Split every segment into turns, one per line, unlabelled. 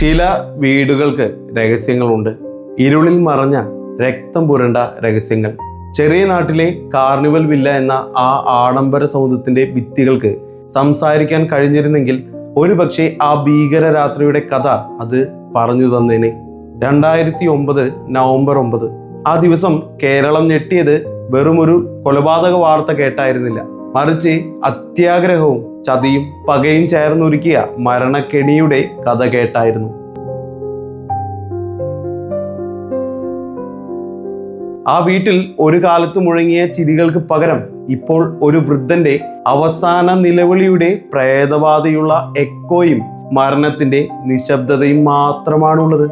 ചില വീടുകൾക്ക് രഹസ്യങ്ങളുണ്ട്. ഇരുളിൽ മറഞ്ഞ രക്തം പുരണ്ട രഹസ്യങ്ങൾ. ചെറിയ നാട്ടിലെ കാർണിവൽ വില്ല എന്ന ആ ആഡംബര സൗധത്തിന്റെ ഭിത്തികൾക്ക് സംസാരിക്കാൻ കഴിഞ്ഞിരുന്നെങ്കിൽ ഒരുപക്ഷെ ആ ഭീകര രാത്രിയുടെ കഥ അത് പറഞ്ഞു തന്നേനെ. രണ്ടായിരത്തി ഒമ്പത് നവംബർ ഒമ്പത്. ആ ദിവസം കേരളം ഞെട്ടിയത് വെറുമൊരു കൊലപാതക വാർത്ത കേട്ടായിരുന്നില്ല. മറിച്ച് അത്യാഗ്രഹവും ചതിയും പകയും ചേർന്നൊരുക്കിയ മരണക്കെണിയുടെ കഥ കേട്ടായിരുന്നു. ആ വീട്ടിൽ ഒരു കാലത്ത് മുഴങ്ങിയ ചിരികൾക്ക് പകരം ഇപ്പോൾ ഒരു വൃദ്ധന്റെ അവസാന നിലവിളിയുടെ പ്രേതബാധയുള്ള എക്കോയും മരണത്തിന്റെ നിശബ്ദതയും മാത്രമാണുള്ളത്.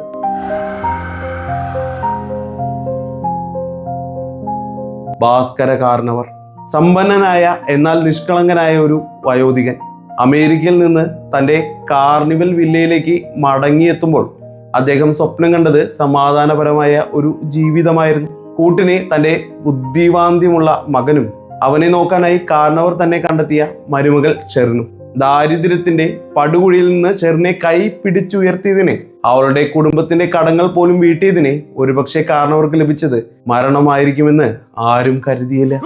ഭാസ്കര കാർണവർ സമ്പന്നനായ എന്നാൽ നിഷ്കളങ്കനായ ഒരു വയോധികൻ അമേരിക്കയിൽ നിന്ന് തന്റെ കാർണിവൽ വില്ലയിലേക്ക് മടങ്ങിയെത്തുമ്പോൾ അദ്ദേഹം സ്വപ്നം കണ്ടത് സമാധാനപരമായ ഒരു ജീവിതമായിരുന്നു. കൂട്ടിന് തന്റെ ബുദ്ധിവാന്ത്യമുള്ള മകനും അവനെ നോക്കാനായി കാർണവർ തന്നെ കണ്ടെത്തിയ മരുമകൾ ചെറിനും. ദാരിദ്ര്യത്തിന്റെ പടുകുഴിയിൽ നിന്ന് ചെറിനെ കൈ പിടിച്ചുയർത്തിയതിനെ അവളുടെ കുടുംബത്തിന്റെ കടങ്ങൾ പോലും വീട്ടിയതിനെ ഒരുപക്ഷെ കാരണവർക്ക് ലഭിച്ചത് മരണമായിരിക്കുമെന്ന് ആരും കരുതിയില്ല.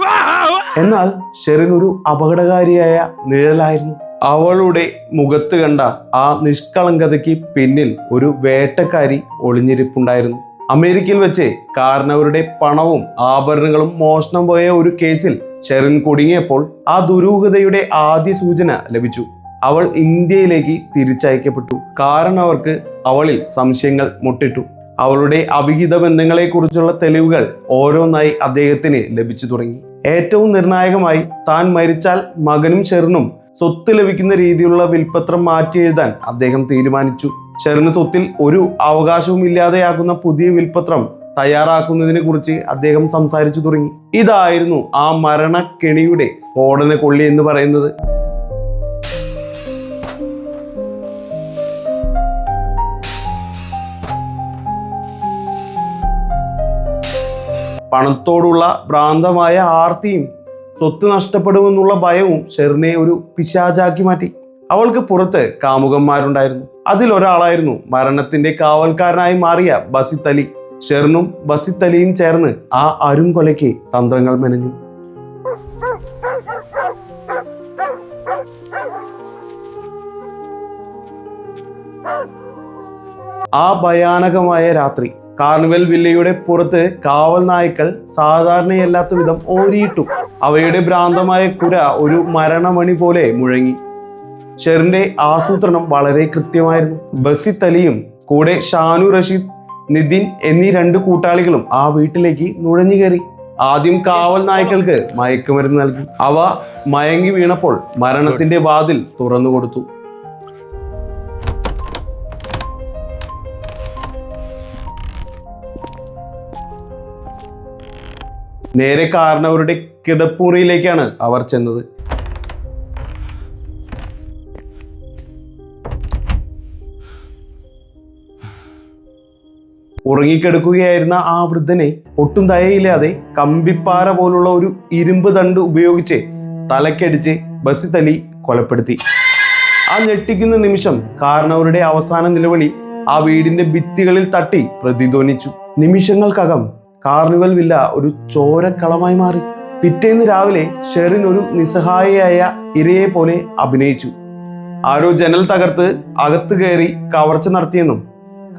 എന്നാൽ ഷെറിൻ ഒരു അപകടകാരിയായ നിഴലായിരുന്നു. അവളുടെ മുഖത്ത് കണ്ട ആ നിഷ്കളങ്കതയ്ക്ക് പിന്നിൽ ഒരു വേട്ടക്കാരി ഒളിഞ്ഞിരിപ്പുണ്ടായിരുന്നു. അമേരിക്കയിൽ വെച്ച് കാരണവരുടെ പണവും ആഭരണങ്ങളും മോഷണം പോയ ഒരു കേസിൽ ഷെറിൻ കുടുങ്ങിയപ്പോൾ ആ ദുരൂഹതയുടെ ആദ്യ സൂചന ലഭിച്ചു. അവൾ ഇന്ത്യയിലേക്ക് തിരിച്ചയക്കപ്പെട്ടു. കാരണവർക്ക് അവളിൽ സംശയങ്ങൾ മുട്ടിട്ടു. അവളുടെ അവിഹിത ബന്ധങ്ങളെക്കുറിച്ചുള്ള തെളിവുകൾ ഓരോന്നായി അദ്ദേഹത്തിന് ലഭിച്ചു തുടങ്ങി. ഏറ്റവും നിർണായകമായി താൻ മരിച്ചാൽ മകനും ഷെറിനും സ്വത്ത് ലഭിക്കുന്ന രീതിയിലുള്ള വിൽപത്രം മാറ്റി എഴുതാൻ അദ്ദേഹം തീരുമാനിച്ചു. ഷെറിന് സ്വത്തിൽ ഒരു അവകാശവും ഇല്ലാതെയാക്കുന്ന പുതിയ വിൽപത്രം തയ്യാറാക്കുന്നതിനെ കുറിച്ച് അദ്ദേഹം സംസാരിച്ചു തുടങ്ങി. ഇതായിരുന്നു ആ മരണക്കെണിയുടെ സ്ഫോടന കൊള്ളി എന്ന് പറയുന്നത്. പണത്തോടുള്ള ഭ്രാന്തമായ ആർത്തിയും സ്വത്ത് നഷ്ടപ്പെടുമെന്നുള്ള ഭയവും ഷെറിനെ ഒരു പിശാചാക്കി മാറ്റി. അവൾക്ക് പുറത്ത് കാമുകന്മാരുണ്ടായിരുന്നു. അതിലൊരാളായിരുന്നു മരണത്തിന്റെ കാവൽക്കാരനായി മാറിയ ബസിത്ത് അലി ഷെറിനും ബസിത്ത് അലിയും ചേർന്ന് ആ അരും കൊലയ്ക്ക് തന്ത്രങ്ങൾ മെനഞ്ഞു. ആ ഭയാനകമായ രാത്രി കാർണിവൽ വില്ലയുടെ പുറത്ത് കാവൽ നായ്ക്കൾ സാധാരണയല്ലാത്ത വിധം ഓരിയിട്ടു. അവയുടെ ഭ്രാന്തമായ കുര ഒരു മരണമണി പോലെ മുഴങ്ങി. ഷെറിന്റെ ആസൂത്രണം വളരെ കൃത്യമായിരുന്നു. ബസി അലിയും കൂടെ ഷാനു റഷീദ് നിതിൻ എന്നീ രണ്ട് കൂട്ടാളികളും ആ വീട്ടിലേക്ക് നുഴഞ്ഞു കയറി. ആദ്യം കാവൽ നായ്ക്കൾക്ക് മയക്കുമരുന്ന് നൽകി. അവ മയങ്ങി വീണപ്പോൾ മരണത്തിന്റെ വാതിൽ തുറന്നു കൊടുത്തു നേരെ കാരണവരുടെ കിടപ്പുറിയിലേക്കാണ് അവർ ചെന്നത്. ഉറങ്ങിക്കിടക്കുകയായിരുന്ന ആ വൃദ്ധനെ ഒട്ടും ദയയില്ലാതെ കമ്പിപ്പാറ പോലുള്ള ഒരു ഇരുമ്പ് തണ്ട് ഉപയോഗിച്ച് തലക്കടിച്ച് ബസ്സി തലി കൊലപ്പെടുത്തി. ആ ഞെട്ടിക്കുന്ന നിമിഷം കാരണവരുടെ അവസാന നിലവിളി ആ വീടിന്റെ ഭിത്തികളിൽ തട്ടി പ്രതിധ്വനിച്ചു. നിമിഷങ്ങൾക്കകം കാർണിവൽ വില്ല ഒരു ചോരക്കളമായി മാറി. പിറ്റേന്ന് രാവിലെ ഷെറിൻ ഒരു നിസ്സഹായയായ ഇരയെ പോലെ അഭിനയിച്ചു. ആരോ ജനൽ തകർത്ത് അകത്ത് കയറി കവർച്ച നടത്തിയെന്നും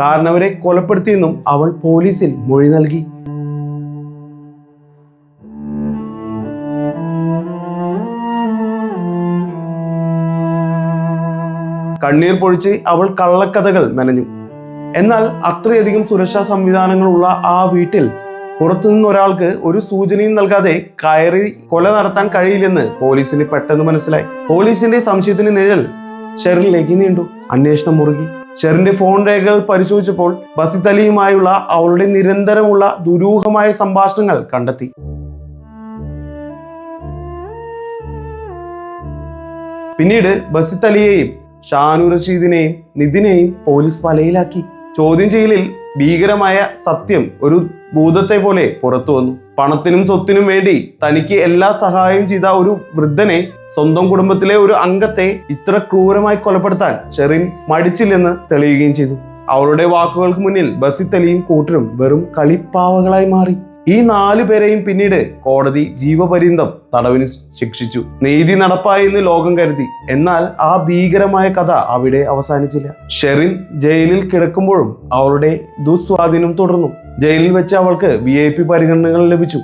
കാരണവരെ കൊലപ്പെടുത്തിയെന്നും അവൾ പോലീസിൽ മൊഴി നൽകി. കണ്ണീർ പൊഴിച്ച് അവൾ കള്ളക്കഥകൾ മെനഞ്ഞു. എന്നാൽ അത്രയധികം സുരക്ഷാ സംവിധാനങ്ങളുള്ള ആ വീട്ടിൽ പുറത്തുനിന്ന് ഒരാൾക്ക് ഒരു സൂചനയും നൽകാതെ കയറി കൊല നടത്താൻ കഴിയില്ലെന്ന് പോലീസിന് പെട്ടെന്ന് മനസ്സിലായി. പോലീസിന്റെ സംശയത്തിന് നിഴൽ ഷെറിനിലേക്ക് നീണ്ടു. അന്വേഷണം മുറുകി. ഷെറിന്റെ ഫോൺ രേഖകൾ പരിശോധിച്ചപ്പോൾ ബസിത്ത് അലിയുമായുള്ള അവളുടെ നിരന്തരമുള്ള ദുരൂഹമായ സംഭാഷണങ്ങൾ കണ്ടെത്തി. പിന്നീട് ബസിത്ത് അലിയെയും ഷാനു റഷീദിനെയും നിതിനെയും പോലീസ് വലയിലാക്കി. ചോദ്യം ചെയ്യലിൽ ഭീകരമായ സത്യം ഒരു ഭൂതത്തെ പോലെ പുറത്തു വന്നു. പണത്തിനും സ്വത്തിനും വേണ്ടി തനിക്ക് എല്ലാ സഹായവും ചെയ്ത ഒരു വൃദ്ധനെ സ്വന്തം കുടുംബത്തിലെ ഒരു അംഗത്തെ ഇത്ര ക്രൂരമായി കൊലപ്പെടുത്താൻ ഷെറിൻ മടിച്ചില്ലെന്ന് തെളിയുകയും ചെയ്തു. അവളുടെ വാക്കുകൾക്ക് മുന്നിൽ ബസിത്തലിയും കൂട്ടരും വെറും കളിപ്പാവകളായി മാറി. ഈ നാലു പേരെയും പിന്നീട് കോടതി ജീവപര്യന്തം തടവിന് ശിക്ഷിച്ചു. നീതി നടപ്പായി എന്ന് ലോകം കരുതി. എന്നാൽ ആ ഭീകരമായ കഥ അവിടെ അവസാനിച്ചില്ല. ഷെറിൻ ജയിലിൽ കിടക്കുമ്പോഴും അവളുടെ ദുസ്വാധീനം തുടർന്നു. ജയിലിൽ വെച്ച് അവൾക്ക് വി ഐ പി പരിഗണനകൾ ലഭിച്ചു.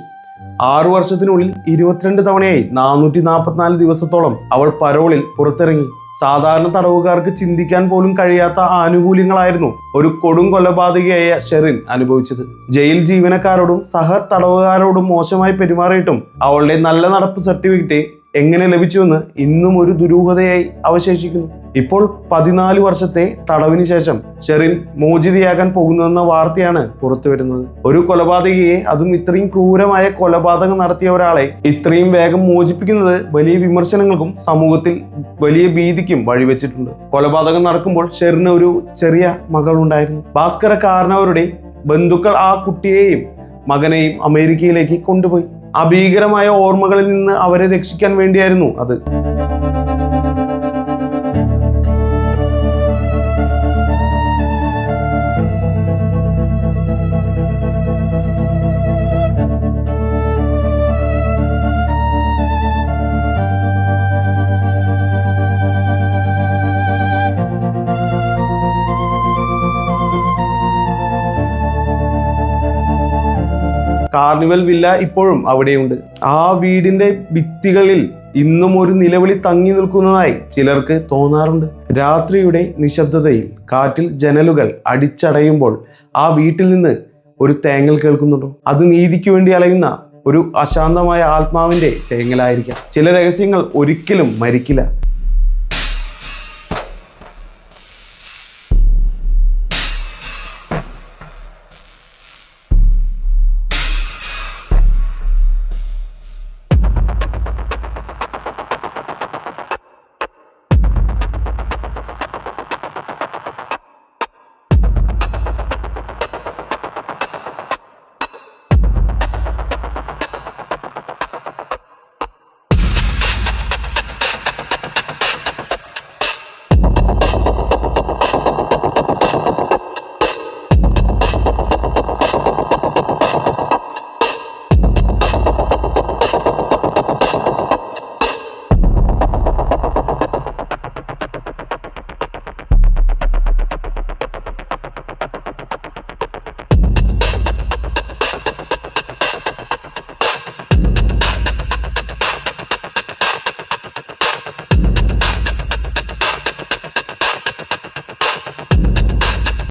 ആറു വർഷത്തിനുള്ളിൽ ഇരുപത്തിരണ്ട് തവണയായി നാനൂറ്റി നാൽപ്പത്തിനാല് ദിവസത്തോളം അവൾ പരോളിൽ പുറത്തിറങ്ങി. സാധാരണ തടവുകാർക്ക് ചിന്തിക്കാൻ പോലും കഴിയാത്ത ആനുകൂല്യങ്ങളായിരുന്നു ഒരു കൊടും കൊലപാതകയായ ഷെറിൻ അനുഭവിച്ചത്. ജയിൽ ജീവനക്കാരോടും സഹ തടവുകാരോടും മോശമായി പെരുമാറിയിട്ടും അവളുടെ നല്ല നടപ്പ് സർട്ടിഫിക്കറ്റ് എങ്ങനെ ലഭിച്ചുവെന്ന് ഇന്നും ഒരു ദുരൂഹതയായി അവശേഷിക്കുന്നു. ഇപ്പോൾ പതിനാല് വർഷത്തെ തടവിന് ശേഷം ഷെറിൻ മോചിതയാകാൻ പോകുന്നുവെന്ന വാർത്തയാണ് പുറത്തുവരുന്നത് ഒരു കൊലപാതകയെ അതും ഇത്രയും ക്രൂരമായ കൊലപാതകം നടത്തിയ ഒരാളെ ഇത്രയും വേഗം മോചിപ്പിക്കുന്നത് വലിയ വിമർശനങ്ങൾക്കും സമൂഹത്തിൽ വലിയ ഭീതിക്കും വഴിവെച്ചിട്ടുണ്ട്. കൊലപാതകം നടക്കുമ്പോൾ ഷെറിന് ഒരു ചെറിയ മകളുണ്ടായിരുന്നു. ഭാസ്കര കാരണവരുടെ ബന്ധുക്കൾ ആ കുട്ടിയെയും മകനെയും അമേരിക്കയിലേക്ക് കൊണ്ടുപോയി. അഭീകരമായ ഓർമ്മകളിൽ നിന്ന് അവരെ രക്ഷിക്കാൻ വേണ്ടിയായിരുന്നു അത്. കാർണിവൽ വില്ല ഇപ്പോഴും അവിടെയുണ്ട്. ആ വീടിന്റെ ഭിത്തികളിൽ ഇന്നും ഒരു നിലവിളി തങ്ങി നിൽക്കുന്നതായി ചിലർക്ക് തോന്നാറുണ്ട്. രാത്രിയുടെ നിശബ്ദതയിൽ കാറ്റിൽ ജനലുകൾ അടിച്ചടയുമ്പോൾ ആ വീട്ടിൽ നിന്ന് ഒരു തേങ്ങൽ കേൾക്കുന്നുണ്ടോ? അത് നീതിക്ക് വേണ്ടി അലയുന്ന ഒരു അശാന്തമായ ആത്മാവിന്റെ തേങ്ങലായിരിക്കാം. ചില രഹസ്യങ്ങൾ ഒരിക്കലും മരിക്കില്ല.